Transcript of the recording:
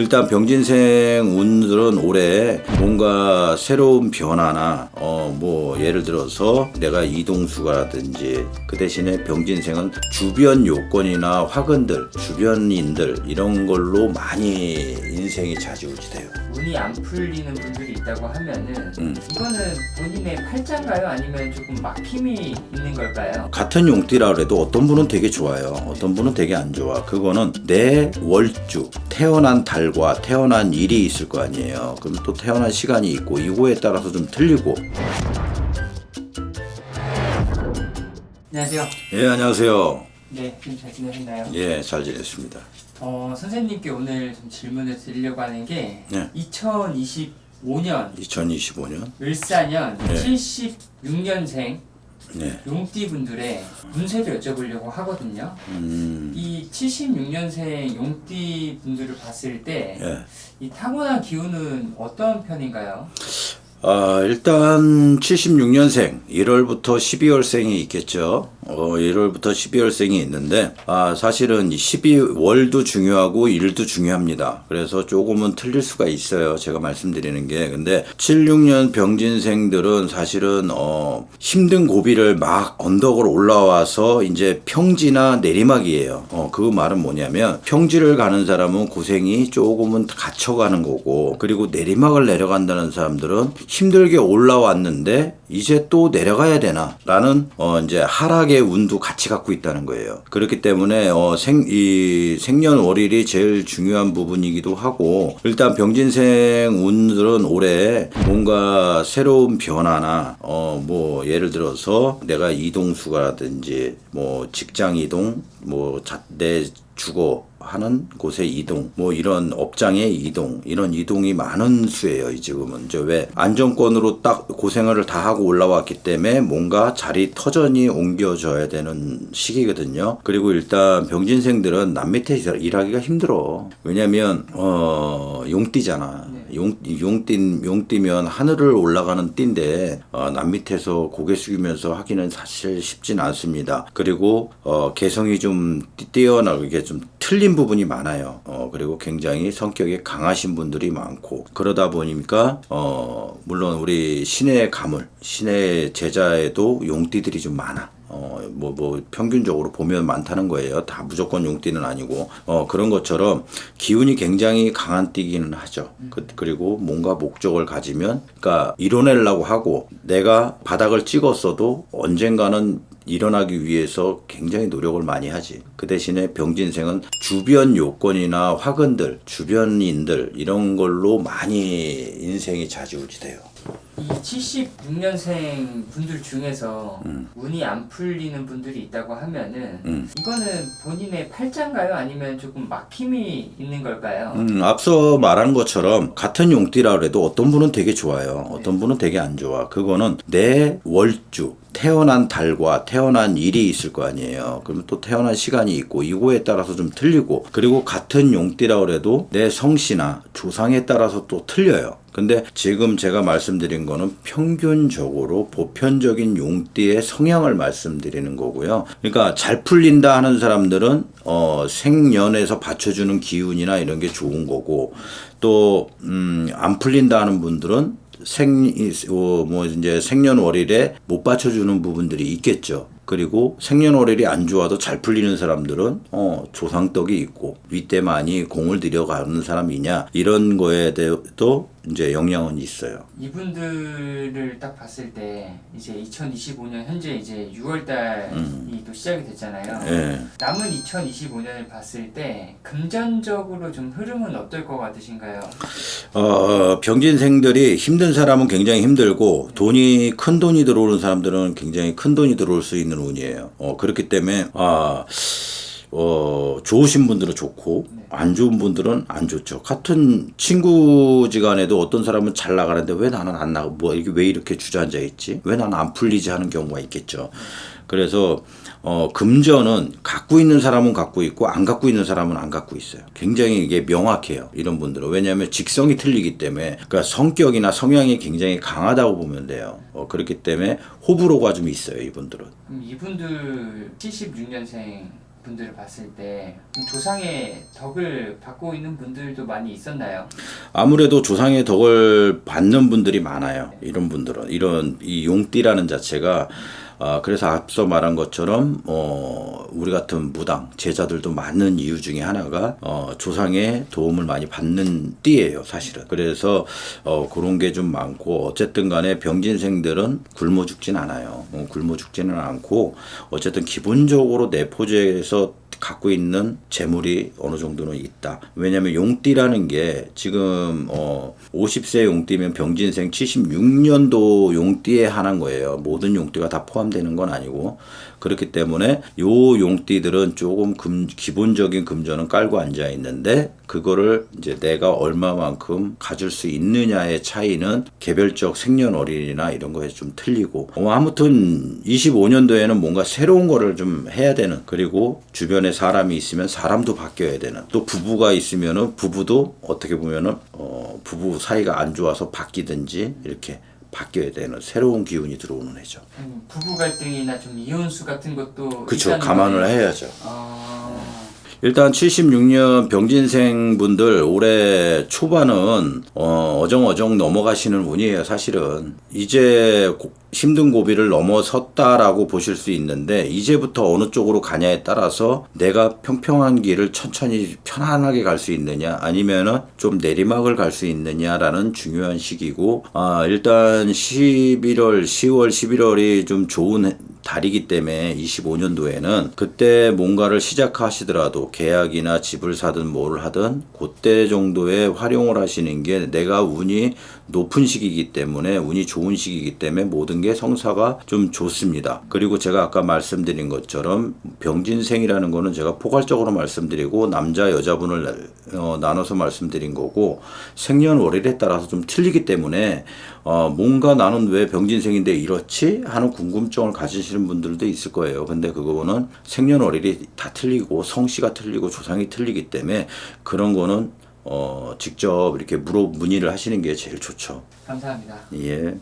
일단 병진생 운들은 올해 뭔가 새로운 변화나 어 뭐 예를 들어서 내가 이동수가라든지 그 대신에 병진생은 주변 요건이나 화근들 주변인들 이런 걸로 많이 인생이 좌지우지 돼요. 운이 안 풀리는 분들이 있다고 하면은 음. 이거는 본인의 팔자인가요? 아니면 조금 막힘이 있는 걸까요? 같은 용띠라 그래도 어떤 분은 되게 좋아요. 어떤 분은 되게 안 좋아. 그거는 내 월주 태어난 달과 태어난 일이 있을 거 아니에요. 그럼 또 태어난 시간이 있고 이거에 따라서 좀 틀리고. 안녕하세요. 예 안녕하세요. 네, 좀잘 지내셨나요? 예 잘 지냈습니다. 어, 선생님께 오늘 좀 질문을 드리려고 하는 게 네. 2025년 2025년. 을사년 네. 76년생 네. 용띠 분들의 운세를 여쭤보려고 하거든요. 음. 이 76년생 용띠 분들을 봤을 때 이 예. 타고난 기운은 어떤 편인가요? 아, 일단 76년생 1월부터 12월생이 있겠죠. 어, 1월부터 12월생이 있는데 아, 사실은 12월도 중요하고 일도 중요합니다. 그래서 조금은 틀릴 수가 있어요. 제가 말씀드리는 게. 근데 76년 병진생들은 사실은 어, 힘든 고비를 막 언덕을 올라와서 이제 평지나 내리막이에요. 어, 그 말은 뭐냐면 평지를 가는 사람은 고생이 조금은 갇혀가는 거고 그리고 내리막을 내려간다는 사람들은 힘들게 올라왔는데 이제 또 내려가야 되나 라는 어 이제 하락의 운도 같이 갖고 있다는 거예요. 그렇기 때문에 어 생 이 생년월일이 제일 중요한 부분이기도 하고 일단 병진생 운들은 올해 뭔가 새로운 변화나 어 뭐 예를 들어서 내가 이동수가라든지 뭐 직장 이동 뭐내 주거 하는 곳의 이동, 뭐 이런 업장의 이동, 이런 이동이 많은 수예요. 이 지금은 이제 왜 안정권으로 딱 고생을 다 하고 올라왔기 때문에 뭔가 자리 터전이 옮겨져야 되는 시기거든요. 그리고 일단 병진생들은 남 밑에 일- 일하기가 힘들어. 왜냐면 어 용띠잖아. 용 용띠 용띠면 하늘을 올라가는 띠인데 어, 남 밑에서 고개 숙이면서 하기는 사실 쉽진 않습니다. 그리고 어, 개성이 좀 뛰- 뛰어나고 이게 좀 틀린 부분이 많아요. 어, 그리고 굉장히 성격이 강하신 분들이 많고 그러다 보니까 어, 물론 우리 신의 가물, 신의 제자에도 용띠들이 좀 많아. 어, 뭐, 뭐, 평균적으로 보면 많다는 거예요. 다 무조건 용띠는 아니고, 어, 그런 것처럼 기운이 굉장히 강한 띠기는 하죠. 그, 그리고 뭔가 목적을 가지면, 그러니까 이뤄내려고 하고, 내가 바닥을 찍었어도 언젠가는 일어나기 위해서 굉장히 노력을 많이 하지. 그 대신에 병진생은 주변 요건이나 화근들, 주변인들, 이런 걸로 많이 인생이 좌지우지돼요. 이 76년생 분들 중에서 음. 운이 안 풀리는 분들이 있다고 하면은 음. 이거는 본인의 팔자인가요? 아니면 조금 막힘이 있는 걸까요? 음, 앞서 말한 것처럼 같은 용띠라 그래도 어떤 분은 되게 좋아요. 어떤 분은 되게 안 좋아. 그거는 내 월주 태어난 달과 태어난 일이 있을 거 아니에요. 그럼 또 태어난 시간이 있고 이거에 따라서 좀 틀리고 그리고 같은 용띠라 그래도 내 성씨나 조상에 따라서 또 틀려요. 근데 지금 제가 말씀드린 거는 평균적으로 보편적인 용띠의 성향을 말씀드리는 거고요. 그러니까 잘 풀린다 하는 사람들은 어, 생년에서 받쳐주는 기운이나 이런 게 좋은 거고 또 음, 안 풀린다 하는 분들은 생, 어, 뭐, 이제 생년월일에 못 받쳐주는 부분들이 있겠죠. 그리고 생년월일이 안 좋아도 잘 풀리는 사람들은, 어, 조상떡이 있고, 윗대 많이 공을 들여가는 사람이냐, 이런 거에 대해도 이제 영향은 있어요. 이분들을 딱 봤을 때 이제 2025년 현재 이제 6월 달이 또 시작이 됐잖아요. 예. 남은 2025년을 봤을 때 금전적으로 좀 흐름은 어떨 것 같으신가요? 어, 병진생들이 힘든 사람은 굉장히 힘들고 돈이 큰 돈이 들어오는 사람들은 굉장히 큰 돈이 들어올 수 있는 운이에요. 어, 그렇기 때문에 아 어, 좋으신 분들은 좋고 안 좋은 분들은 안 좋죠. 같은 친구지간에도 어떤 사람은 잘 나가는데 왜 나는 안 나가? 뭐 이게 왜 이렇게 주저앉아 있지? 왜 나는 안 풀리지 하는 경우가 있겠죠. 그래서 어, 금전은 갖고 있는 사람은 갖고 있고 안 갖고 있는 사람은 안 갖고 있어요. 굉장히 이게 명확해요. 이런 분들은 왜냐하면 직성이 틀리기 때문에 그러니까 성격이나 성향이 굉장히 강하다고 보면 돼요. 어, 그렇기 때문에 호불호가 좀 있어요. 이분들은. 그럼 이분들 76년생 분들을 봤을 때 조상의 덕을 받고 있는 분들도 많이 있었나요? 아무래도 조상의 덕을 받는 분들이 많아요. 이런 분들은 이런 이 용띠라는 자체가 아, 그래서 앞서 말한 것처럼 어, 우리 같은 무당 제자들도 많은 이유 중에 하나가 어, 조상의 도움을 많이 받는 띠예요, 사실은. 그래서 어, 그런 게 좀 많고 어쨌든 간에 병진생들은 굶어 죽진 않아요. 어, 굶어 죽지는 않고 어쨌든 기본적으로 내포제에서 갖고 있는 재물이 어느 정도는 있다. 왜냐하면 용띠라는 게 지금 어 50세 용띠면 병진생 76년도 용띠에 한한 거예요. 모든 용띠가 다 포함 되는 건 아니고 그렇기 때문에 요 용띠들은 조금 금, 기본적인 금전은 깔고 앉아 있는데 그거를 이제 내가 얼마만큼 가질 수 있느냐의 차이는 개별적 생년월일이나 이런 거에 좀 틀리고 어, 아무튼 25년도에는 뭔가 새로운 거를 좀 해야 되는 그리고 주변에 사람이 있으면 사람도 바뀌어야 되는 또 부부가 있으면은 부부도 어떻게 보면은 어, 부부 사이가 안 좋아서 바뀌든지 이렇게 바뀌어야 되는 새로운 기운이 들어오는 해죠. 음, 부부 갈등이나 좀 이혼수 같은 것도 그렇죠. 감안을 거네요. 해야죠. 아, 일단 76년 병진생 분들 올해 초반은 어, 어정어정 넘어가시는 운이에요, 사실은. 이제 고- 힘든 고비를 넘어섰다라고 보실 수 있는데 이제부터 어느 쪽으로 가냐에 따라서 내가 평평한 길을 천천히 편안하게 갈 수 있느냐 아니면은 좀 내리막을 갈 수 있느냐라는 중요한 시기고 아, 일단 11월, 10월, 11월이 좀 좋은 해- 달이기 때문에 25년도에는 그때 뭔가를 시작하시더라도 계약이나 집을 사든 뭘 하든 그때 정도에 활용을 하시는 게 내가 운이 높은 시기이기 때문에 운이 좋은 시기이기 때문에 모든 게 성사가 좀 좋습니다. 그리고 제가 아까 말씀드린 것처럼 병진생이라는 거는 제가 포괄적으로 말씀드리고 남자 여자분을 어, 나눠서 말씀드린 거고 생년월일에 따라서 좀 틀리기 때문에 어, 뭔가 나는 왜 병진생인데 이렇지 하는 궁금증을 가지시는 분들도 있을 거예요. 근데 그거는 생년월일이 다 틀리고 성씨가 틀리고 조상이 틀리기 때문에 그런 거는 어, 직접 이렇게 물어 문의를 하시는 게 제일 좋죠. 감사합니다. 예.